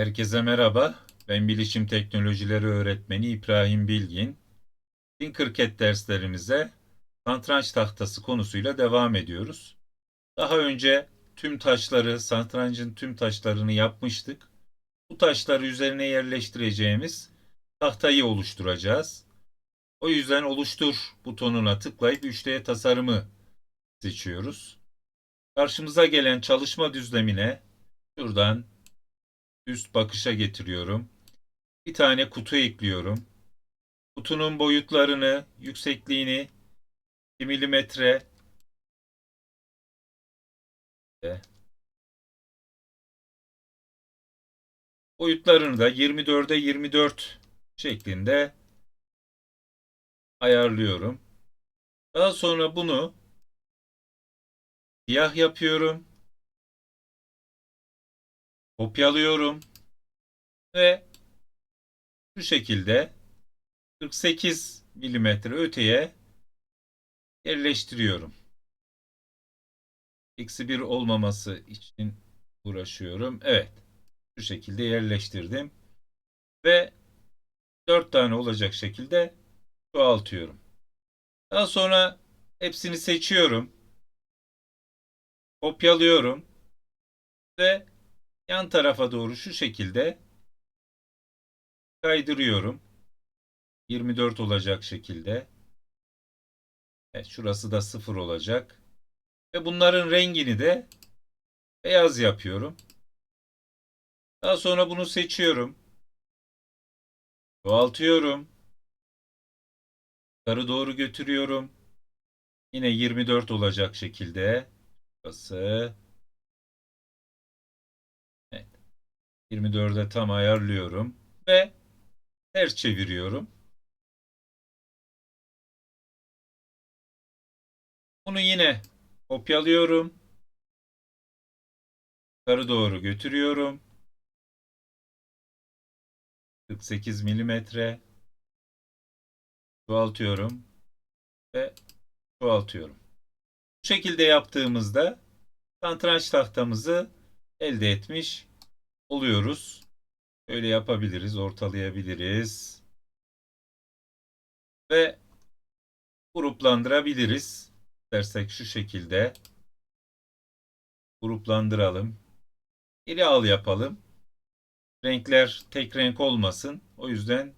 Herkese merhaba. Ben Bilişim Teknolojileri Öğretmeni İbrahim Bilgin. Tinkercad derslerimize satranç tahtası konusuyla devam ediyoruz. Daha önce tüm taşları, satrancın tüm taşlarını yapmıştık. Bu taşları üzerine yerleştireceğimiz tahtayı oluşturacağız. O yüzden oluştur butonuna tıklayıp 3D tasarımı seçiyoruz. Karşımıza gelen çalışma düzlemine şuradan üst bakışa getiriyorum. Bir tane kutu ekliyorum. Kutunun boyutlarını, yüksekliğini 1 milimetre boyutlarını da 24'e 24 şeklinde ayarlıyorum. Daha sonra bunu siyah yapıyorum. Kopyalıyorum. Ve şu şekilde 48 milimetre öteye yerleştiriyorum. Eksi 1 olmaması için uğraşıyorum. Evet. Şu şekilde yerleştirdim. Ve 4 tane olacak şekilde çoğaltıyorum. Daha sonra hepsini seçiyorum. Kopyalıyorum. Ve yan tarafa doğru şu şekilde kaydırıyorum. 24 olacak şekilde. Evet, şurası da 0 olacak. Ve bunların rengini de beyaz yapıyorum. Daha sonra bunu seçiyorum. Çoğaltıyorum. Yukarı doğru götürüyorum. Yine 24 olacak şekilde. Burası. 24'e tam ayarlıyorum. Ve ters çeviriyorum. Bunu yine kopyalıyorum. Yukarı doğru götürüyorum. 48 milimetre çoğaltıyorum ve çoğaltıyorum. Bu şekilde yaptığımızda satranç tahtamızı elde etmiş oluyoruz. Öyle yapabiliriz, ortalayabiliriz. Ve gruplandırabiliriz. Dersek şu şekilde gruplandıralım. Geri al yapalım. Renkler tek renk olmasın. O yüzden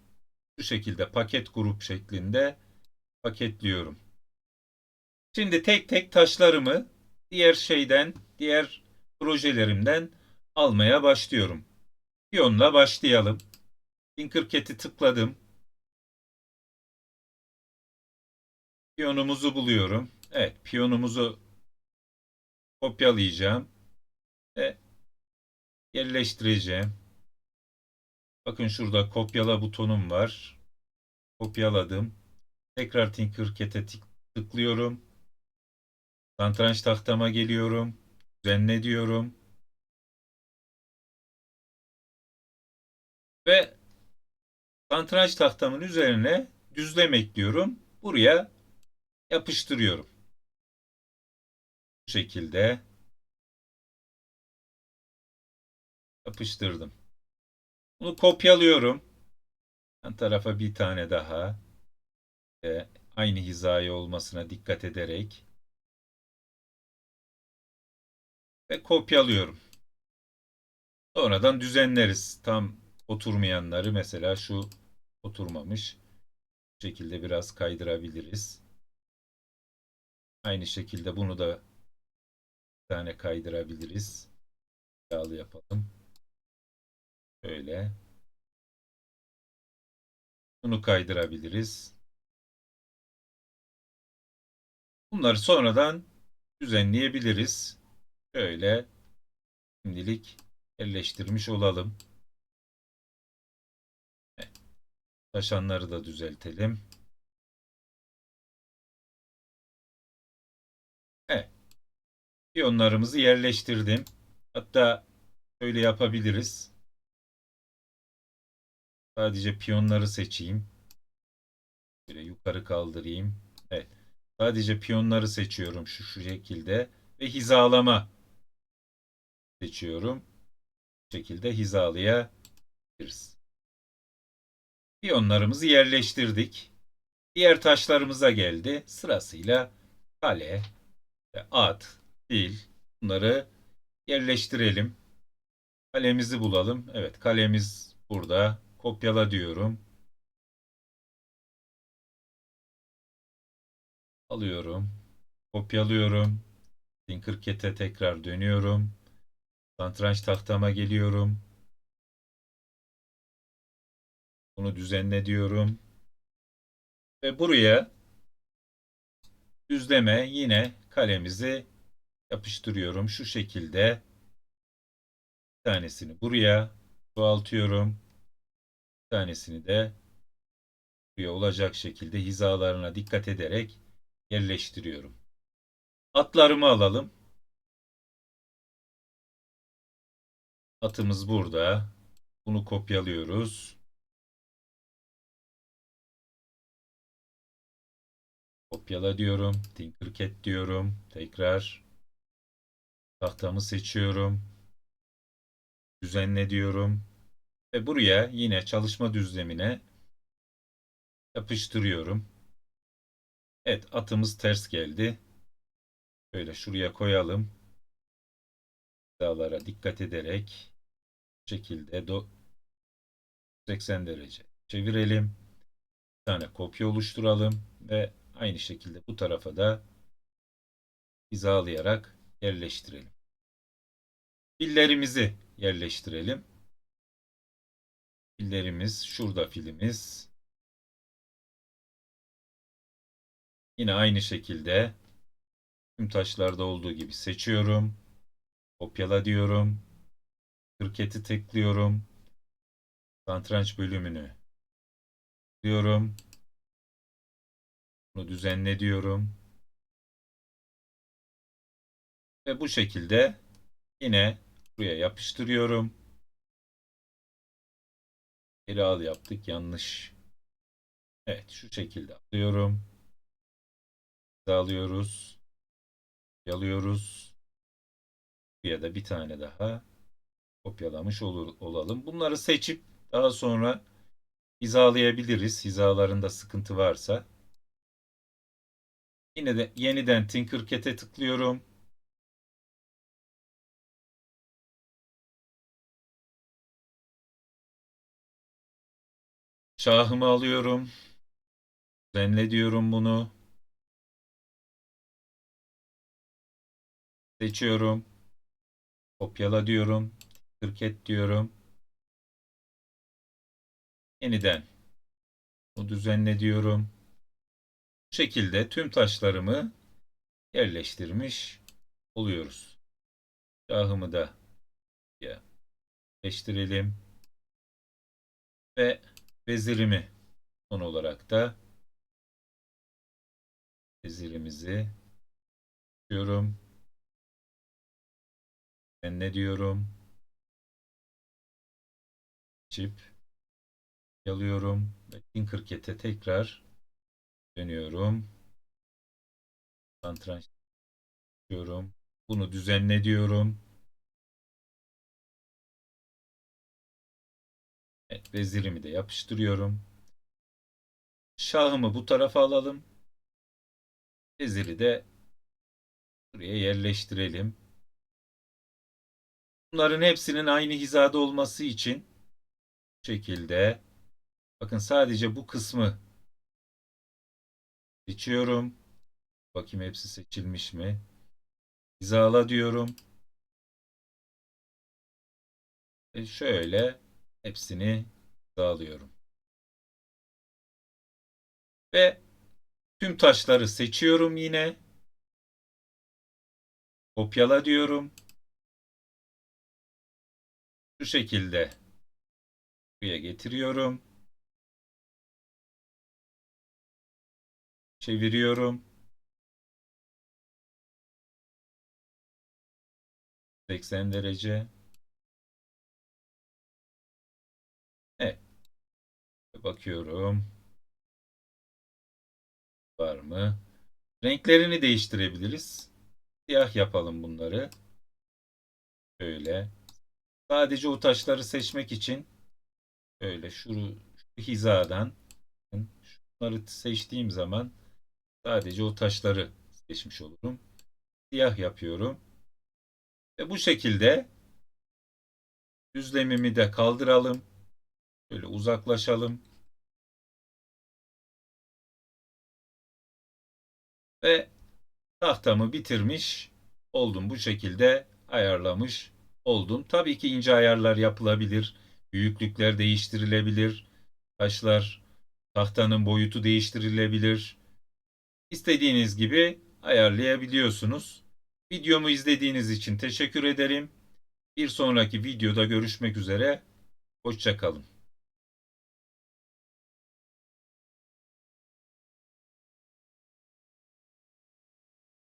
şu şekilde paket grup şeklinde paketliyorum. Şimdi tek tek taşlarımı diğer şeyden, diğer projelerimden almaya başlıyorum. Piyonla başlayalım. Tinkercad'i tıkladım. Piyonumuzu buluyorum. Evet, piyonumuzu kopyalayacağım ve yerleştireceğim. Bakın şurada kopyala butonum var. Kopyaladım. Tekrar Tinkercad'e tıklıyorum. Satranç tahtama geliyorum. Düzenle diyorum. Ve satranç tahtamın üzerine düzlem ekliyorum. Buraya yapıştırıyorum. Bu şekilde yapıştırdım. Bunu kopyalıyorum. Yan tarafa bir tane daha ve aynı hizaya olmasına dikkat ederek ve kopyalıyorum. Sonradan düzenleriz. Tam oturmayanları mesela şu oturmamış. Bu şekilde biraz kaydırabiliriz. Aynı şekilde bunu da bir tane kaydırabiliriz. Yağlı yapalım. Şöyle. Bunu kaydırabiliriz. Bunları sonradan düzenleyebiliriz. Şöyle şimdilik yerleştirmiş olalım. Taşanları da düzeltelim. Evet. Piyonlarımızı yerleştirdim. Hatta şöyle yapabiliriz. Sadece piyonları seçeyim. Böyle yukarı kaldırayım. Evet. Sadece piyonları seçiyorum şu, şu şekilde. Ve hizalama seçiyorum. Bu şekilde hizalayabiliriz. Piyonlarımızı yerleştirdik. Diğer taşlarımıza geldi. Sırasıyla kale, at, fil bunları yerleştirelim. Kalemizi bulalım. Evet kalemiz burada. Kopyala diyorum. Alıyorum. Kopyalıyorum. Tinkercad'e tekrar dönüyorum. Satranç tahtama geliyorum. Bunu düzenle diyorum. Ve buraya düzleme yine kalemizi yapıştırıyorum. Şu şekilde bir tanesini buraya çoğaltıyorum. Bir tanesini de buraya olacak şekilde hizalarına dikkat ederek yerleştiriyorum. Atlarımı alalım. Atımız burada. Bunu kopyalıyoruz. Kopyala diyorum. Tinkercad diyorum. Tekrar tahtamı seçiyorum. Düzenle diyorum. Ve buraya yine çalışma düzlemine yapıştırıyorum. Evet atımız ters geldi. Böyle şuraya koyalım. Dağlara dikkat ederek bu şekilde do 80 derece çevirelim. Bir tane kopya oluşturalım ve aynı şekilde bu tarafa da hizalayarak yerleştirelim. Fillerimizi yerleştirelim. Fillerimiz şurada filimiz. Yine aynı şekilde tüm taşlarda olduğu gibi seçiyorum. Kopyala diyorum. Kırketi tıklıyorum. Satranç bölümünü diyorum. Bunu düzenle diyorum. Ve bu şekilde yine buraya yapıştırıyorum. Geri al yaptık. Yanlış. Evet şu şekilde alıyorum. Alıyoruz. Yalıyoruz. Ya da bir tane daha kopyalamış olur, olalım. Bunları seçip daha sonra hizalayabiliriz. Hizalarında sıkıntı varsa. Yine de yeniden Tinkercad'e tıklıyorum. Şahımı alıyorum. Düzenle diyorum bunu. Seçiyorum. Kopyala diyorum. Tinkercad diyorum. Yeniden bunu düzenle diyorum. Şekilde tüm taşlarımı yerleştirmiş oluyoruz. Şahımı da yerleştirelim. Ve vezirimi son olarak da vezirimizi diyorum. Ben ne diyorum? Çip yalıyorum Tinkercad'e tekrar dönüyorum. Satranç diyorum. Bunu düzenle diyorum. Evet, vezirimi de yapıştırıyorum. Şahımı bu tarafa alalım. Veziri de buraya yerleştirelim. Bunların hepsinin aynı hizada olması için bu şekilde bakın sadece bu kısmı seçiyorum. Bakayım hepsi seçilmiş mi? Hizala diyorum. Ve şöyle hepsini hizalıyorum. Ve tüm taşları seçiyorum yine. Kopyala diyorum. Şu şekilde buraya getiriyorum. Çeviriyorum. 80 derece. Evet. Bakıyorum. Var mı? Renklerini değiştirebiliriz. Siyah yapalım bunları. Şöyle. Sadece o taşları seçmek için böyle şu, şu hizadan şunları seçtiğim zaman sadece o taşları seçmiş olurum. Siyah yapıyorum. Ve bu şekilde düzlemimi de kaldıralım. Böyle uzaklaşalım. Ve tahtamı bitirmiş oldum. Bu şekilde ayarlamış oldum. Tabii ki ince ayarlar yapılabilir. Büyüklükler değiştirilebilir. Taşlar, tahtanın boyutu değiştirilebilir. İstediğiniz gibi ayarlayabiliyorsunuz. Videomu izlediğiniz için teşekkür ederim. Bir sonraki videoda görüşmek üzere. Hoşçakalın.